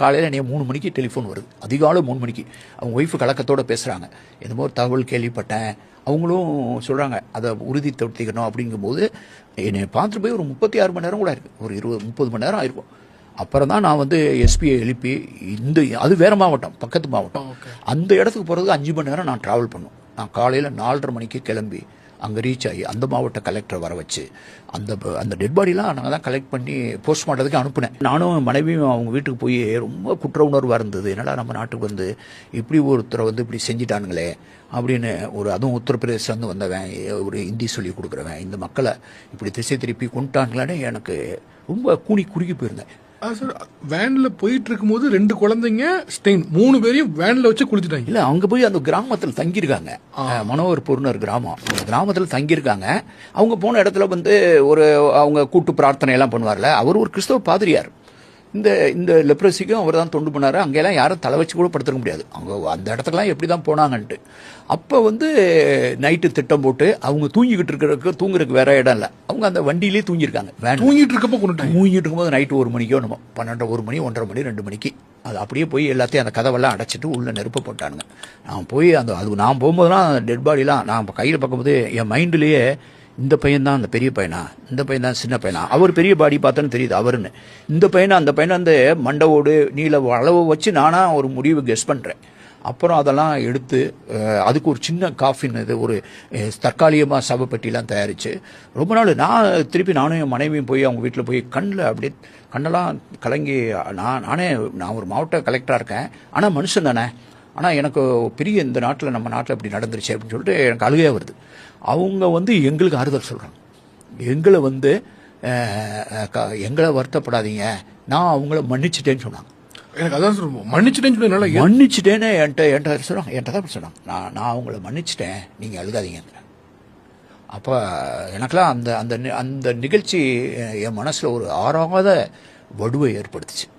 காலையில் என்னைய மூணு மணிக்கு டெலிஃபோன் வருது. அதிகாலை மூணு மணிக்கு. அவங்க ஒய்ஃபு கலக்கத்தோட பேசுகிறாங்க என்னமோ ஒரு தகவல் கேள்விப்பட்டேன். அவங்களும் சொல்கிறாங்க அதை உறுதி தொடுத்திக்கணும் அப்படிங்கும்போது என்னை பார்த்துட்டு போய் ஒரு முப்பத்தி ஆறு மணி நேரம் கூட இருக்கு ஒரு இருபது முப்பது மணி நேரம் ஆயிருக்கும். அப்புறம் தான் நான் வந்து எஸ்பியை எழுப்பி இந்த அது வேற மாவட்டம் பக்கத்து மாவட்டம். அந்த இடத்துக்கு போகிறதுக்கு அஞ்சு மணி நேரம் நான் ட்ராவல் பண்ணும். நான் காலையில் நாலரை மணிக்கு கிளம்பி அங்கே ரீச் ஆகி அந்த மாவட்ட கலெக்டரை வர வச்சு அந்த அந்த டெட் பாடிலாம் நாங்கள் தான் கலெக்ட் பண்ணி போஸ்ட்மார்ட்டத்துக்கு அனுப்புனேன். நானும் மனைவியும் அவங்க வீட்டுக்கு போய் ரொம்ப குற்ற உணர்வாக இருந்தது. என்னடா நம்ம நாட்டுக்கு வந்து இப்படி ஒருத்தரை வந்து இப்படி செஞ்சிட்டானுங்களே அப்படின்னு ஒரு அதுவும் உத்தரப்பிரதேசிலேருந்து வந்தவன் ஒரு ஹிந்தி சொல்லி கொடுக்குறவன் இந்த மக்களை இப்படி திசை திருப்பி கொண்டுட்டாங்களேன்னு எனக்கு ரொம்ப கூனி குறுகி போயிருந்தேன். சார் வேன்ல போயிட்டு இருக்கும்போது ரெண்டு குழந்தைங்க ஸ்டெயின் மூணு பேரையும் வேன்ல வச்சு குளிச்சுட்டாங்க. இல்ல அங்க போய் அந்த கிராமத்தில் தங்கியிருக்காங்க. அஹ், மனோகர் பொருணர் கிராமம். கிராமத்தில் தங்கியிருக்காங்க. அவங்க போன இடத்துல வந்து ஒரு அவங்க கூட்டு பிரார்த்தனை எல்லாம் பண்ணுவார்ல. அவர் ஒரு கிறிஸ்தவ பாதிரியார். இந்த இந்த லெப்ரஸிக்கும் அவர் தான் தொண்டு பண்ணாரு. அங்கெல்லாம் யாரும் தலை வச்சு கூட படுத்துக்க முடியாது. அவங்க அந்த இடத்துக்குலாம் எப்படி தான் போனாங்கன்ட்டு. அப்போ வந்து நைட்டு திட்டம் போட்டு அவங்க தூங்கிக்கிட்டு இருக்கிறதுக்கு தூங்குறதுக்கு வேற இடம் இல்லை. அவங்க அந்த வண்டியிலே தூங்கியிருக்காங்க. வேன் தூங்கிட்டு இருக்கப்ப கொண்டுட்டாங்க. தூங்கிட்டு இருக்கும்போது நைட்டு ஒரு மணிக்கோ நம்ம பன்னெண்டு ஒரு மணி ஒன்றரை மணி ரெண்டு மணிக்கு. அது அப்படியே போய் எல்லாத்தையும் அந்த கதவெல்லாம் அடைச்சிட்டு உள்ள நெருப்ப போட்டானுங்க. நான் போய் அந்த அது நான் போகும்போதுலாம் டெட் பாடிலாம் நான் கையில் பார்க்கும்போது என் மைண்ட்லேயே இந்த பையன்தான் அந்த பெரிய பையனா? இந்த பையன் தான் சின்ன பையனா? அவர் பெரிய பாடி பார்த்தோன்னு தெரியுது அவருன்னு. இந்த பையனை அந்த பையனை அந்த மண்டவோடு நீல அளவு வச்சு நானாக ஒரு முடிவு கெஸ் பண்ணுறேன் அப்புறம் அதெல்லாம் எடுத்து அதுக்கு ஒரு சின்ன காஃபின் இது ஒரு தற்காலிகமாக சவப்பெட்டிலாம் தயாரித்து ரொம்ப நாள் நான் திருப்பி நானும் என் மனைவியும் போய் அவங்க வீட்டில் போய் கண்ணில் அப்படியே கண்ணெல்லாம் கலங்கி நான் நானே நான் ஒரு மாவட்ட கலெக்டராக இருக்கேன். ஆனால் மனுஷன் தானே. ஆனால் எனக்கு பெரிய இந்த நாட்டில் நம்ம நாட்டில் இப்படி நடந்துருச்சு அப்படின்னு சொல்லிட்டு எனக்கு அழுகையாக வருது. அவங்க வந்து எங்களுக்கு ஆறுதல் சொல்கிறாங்க எங்களை வந்து எங்களை வருத்தப்படாதீங்க. நான் அவங்கள மன்னிச்சிட்டேன்னு சொன்னாங்க. எனக்கு அதான் சொல்லுவோம் மன்னிச்சுட்டேன்னு ஏ- மன்னிச்சிட்டேன்னு என்கிட்ட என்கிட்ட சொல்கிறாங்க என்கிட்ட தான் சொன்னாங்க நான் நான் அவங்கள மன்னிச்சிட்டேன். நீங்கள் அழுகாதீங்க அப்போ எனக்கெல்லாம் அந்த அந்த அந்த நிகழ்ச்சி என் மனசில் ஒரு ஆறாத வடுவை ஏற்படுத்துச்சு.